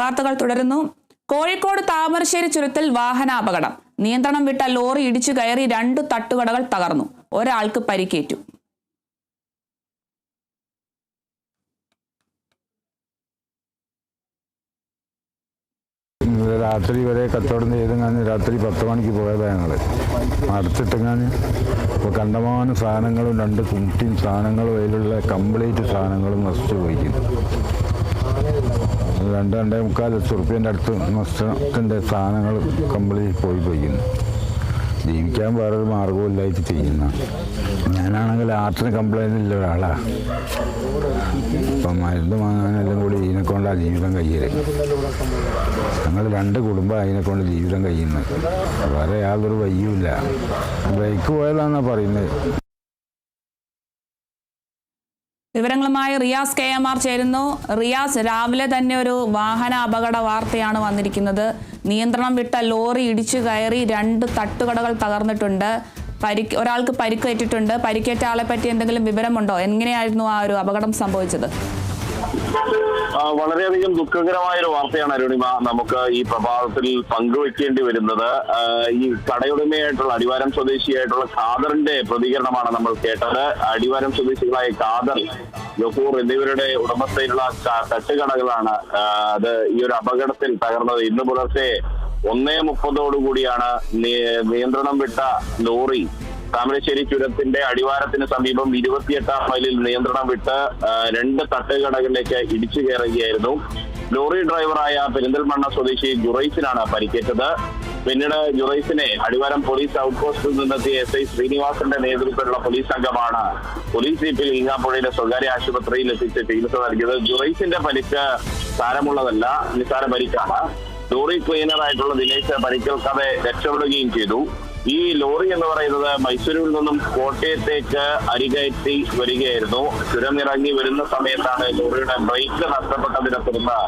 വാർത്തകൾ തുടരുന്നു. കോഴിക്കോട് താമരശ്ശേരി ചുരത്തിൽ വാഹനാപകടം. നിയന്ത്രണം വിട്ട ലോറി ഇടിച്ചു കയറി രണ്ട് തട്ടുകടകൾ തകർന്നു. ഒരാൾക്ക് പരിക്കേറ്റു. രാത്രി വരെ കച്ചവടം ചെയ്തെങ്ങാന് രാത്രി പത്ത് മണിക്ക് പോയതാണ് ഞങ്ങൾ അടച്ചിട്ടെങ്ങാന് ഇപ്പോൾ കണ്ടമാനം സാധനങ്ങളും രണ്ട് കുട്ടിയും സാധനങ്ങളും അതിലുള്ള കംപ്ലീറ്റ് സാധനങ്ങളും നശിച്ചു പോയിരിക്കുന്നു. രണ്ട് രണ്ടേ മുക്കാൽ ലക്ഷം റുപ്യന്റെ അടുത്ത് നഷ്ടത്തിന്റെ സാധനങ്ങൾ കമ്പിളി പോയി പോയിക്കുന്നു. ജീവിക്കാൻ വേറൊരു മാർഗമില്ലായിട്ട് ചെയ്യുന്ന. ഞാനാണെങ്കിൽ ആർട്ടിന് കംപ്ലൈന്റ് ഇല്ല ഒരാളാണ് ഇപ്പം മരുന്ന് വാങ്ങാനെല്ലാം കൂടി ഇതിനെ കൊണ്ടാണ് ജീവിതം കഴിയൽ. ഞങ്ങൾ രണ്ട് കുടുംബം അതിനെ കൊണ്ട് ജീവിതം കഴിയുന്നത്. വേറെ യാതൊരു വയ്യുമില്ല ബ്രേക്ക് പോയതാണെന്നാണ് പറയുന്നത്. വിവരങ്ങളുമായി റിയാസ് കെ എം ആർ ചേരുന്നു. റിയാസ് രാവിലെ തന്നെ ഒരു വാഹന അപകട വാർത്തയാണ് വന്നിരിക്കുന്നത്. നിയന്ത്രണം വിട്ട ലോറി ഇടിച്ചു കയറി രണ്ട് തട്ടുകടകൾ തകർന്നിട്ടുണ്ട്. പരിക്ക് ഒരാൾക്ക് പരിക്കേറ്റിട്ടുണ്ട്. പരിക്കേറ്റ ആളെ പറ്റി എന്തെങ്കിലും വിവരമുണ്ടോ? എങ്ങനെയായിരുന്നു ആ ഒരു അപകടം സംഭവിച്ചത്? വളരെയധികം ദുഃഖകരമായ ഒരു വാർത്തയാണ് അരുണിമ. നമുക്ക് ഈ പ്രഭാതത്തിൽ പങ്കുവെക്കേണ്ടി വരുന്നത്. ഈ കടയുടമയായിട്ടുള്ള അടിവാരം സ്വദേശിയായിട്ടുള്ള ഖാദറിന്റെ പ്രതികരണമാണ് നമ്മൾ കേട്ടത്. അടിവാരം സ്വദേശികളായ ഖാദർ ജഹൂർ എന്നിവരുടെ ഉടമസ്ഥയിലുള്ള തട്ടുകടകളാണ് അത് ഈ ഒരു അപകടത്തിൽ തകർന്നത്. ഇന്ന് പുലർച്ചെ ഒന്നേ മുപ്പതോടുകൂടിയാണ് നിയന്ത്രണം വിട്ട ലോറി താമരശ്ശേരി ചുരത്തിന്റെ അടിവാരത്തിന് സമീപം ഇരുപത്തിയെട്ടാം മൈലിൽ നിയന്ത്രണം വിട്ട് രണ്ട് തട്ടുകടകളിലേക്ക് ഇടിച്ചു കയറുകയായിരുന്നു. ലോറി ഡ്രൈവറായ പെരിന്തൽമണ്ണ സ്വദേശി ജുറൈസിനാണ് പരിക്കേറ്റത്. പിന്നീട് ജുറൈസിനെ അടിവാരം പോലീസ് ഔട്ട് പോസ്റ്റിൽ നിന്നെത്തിയ എസ് ഐ ശ്രീനിവാസന്റെ നേതൃത്വത്തിലുള്ള പോലീസ് സംഘമാണ് പോലീസ് ജീപ്പിൽ ഈങ്ങാപ്പുഴയിലെ സ്വകാര്യ ആശുപത്രിയിൽ എത്തിച്ച് ചികിത്സ നൽകിയത്. ജുറൈസിന്റെ പരിക്ക് സാരമുള്ളതല്ല നിസ്സാര പരിക്കാണ്. ലോറി ക്ലീനറായിട്ടുള്ള ദിനേശ് പരിക്കേൽക്കാതെ രക്ഷപ്പെടുകയും ചെയ്തു. ഈ ലോറി എന്ന് പറയുന്നത് മൈസൂരിൽ നിന്നും കോട്ടയത്തേക്ക് അരികയറ്റി വരികയായിരുന്നു. ചുരം ഇറങ്ങി വരുന്ന സമയത്താണ് ലോറിയുടെ ബ്രേക്ക് നഷ്ടപ്പെട്ടതിനെ തുടർന്ന്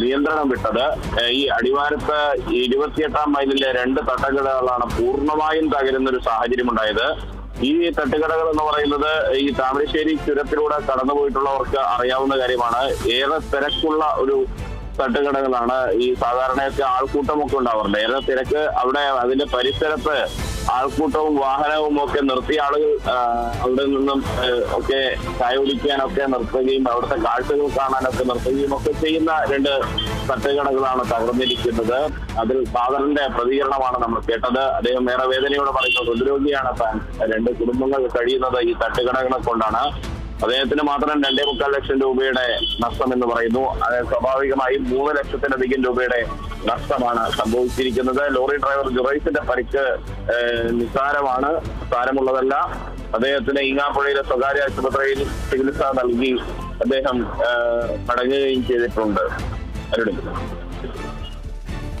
നിയന്ത്രണം വിട്ടത്. ഈ അടിവാരത്ത് ഇരുപത്തിയെട്ടാം മൈലിലെ രണ്ട് തട്ടകടകളാണ് പൂർണമായും തകരുന്ന ഒരു സാഹചര്യം ഉണ്ടായത് ഈ തട്ടുകടകൾ എന്ന് പറയുന്നത് ഈ താമരശ്ശേരി ചുരത്തിലൂടെ കടന്നുപോയിട്ടുള്ളവർക്ക് അറിയാവുന്ന കാര്യമാണ്. ഏറെ തിരക്കുള്ള ഒരു തട്ടുകടകളാണ് ഈ സാധാരണയൊക്കെ ആൾക്കൂട്ടമൊക്കെ ഉണ്ടാവാറുണ്ട് ഏറെ തിരക്ക്? അവിടെ അതിന്റെ പരിസരത്ത് ആൾക്കൂട്ടവും വാഹനവും ഒക്കെ നിർത്തിയ ആളുകൾ അവിടെ നിന്നും ഒക്കെ ചായ കുടിക്കാനൊക്കെ നിർത്തുകയും അവിടുത്തെ കാഴ്ചകൾ കാണാനൊക്കെ നിർത്തുകയും ഒക്കെ ചെയ്യുന്ന രണ്ട് തട്ടുകടകളാണ് തകർന്നിരിക്കുന്നത്. അതിൽ ഫാദറിന്റെ പ്രതികരണമാണ് നമ്മൾ കേട്ടത്. അദ്ദേഹം ഏറെ വേദനയോടെ പറയുന്നത് ഹൃദ്രോഗിയാണ് താൻ രണ്ട് കുടുംബങ്ങൾ കഴിയുന്നത് ഈ തട്ടുകടകളെ കൊണ്ടാണ്. അദ്ദേഹത്തിന് മാത്രം രണ്ടേ മുക്കാൽ ലക്ഷം രൂപയുടെ നഷ്ടം എന്ന് പറയുന്നു. അത് സ്വാഭാവികമായും മൂന്ന് ലക്ഷത്തിലധികം രൂപയുടെ നഷ്ടമാണ് സംഭവിച്ചിരിക്കുന്നത്. ലോറി ഡ്രൈവർ ജുറൈസിന്റെ പരിക്ക് നിസ്സാരമാണ്. സാരമുള്ളതല്ല. അദ്ദേഹത്തിന് ഈങ്ങാപ്പുഴയിലെ സ്വകാര്യ ആശുപത്രിയിൽ ചികിത്സ നൽകി അദ്ദേഹം മടങ്ങുകയും ചെയ്തിട്ടുണ്ട്.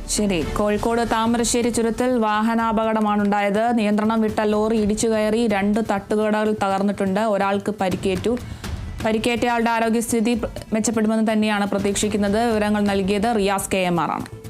ശരി. കോഴിക്കോട് താമരശ്ശേരി ചുരത്തിൽ വാഹനാപകടമാണ് ഉണ്ടായത് നിയന്ത്രണം വിട്ട ലോറി ഇടിച്ചു കയറി രണ്ട് തട്ടുകടകൾ തകർന്നിട്ടുണ്ട്. ഒരാൾക്ക് പരിക്കേറ്റു. പരിക്കേറ്റയാളുടെ ആരോഗ്യസ്ഥിതി മെച്ചപ്പെടുമെന്ന് തന്നെയാണ് പ്രതീക്ഷിക്കുന്നത്. വിവരങ്ങൾ നൽകിയത് റിയാസ് കെ എം ആർ ആണ്.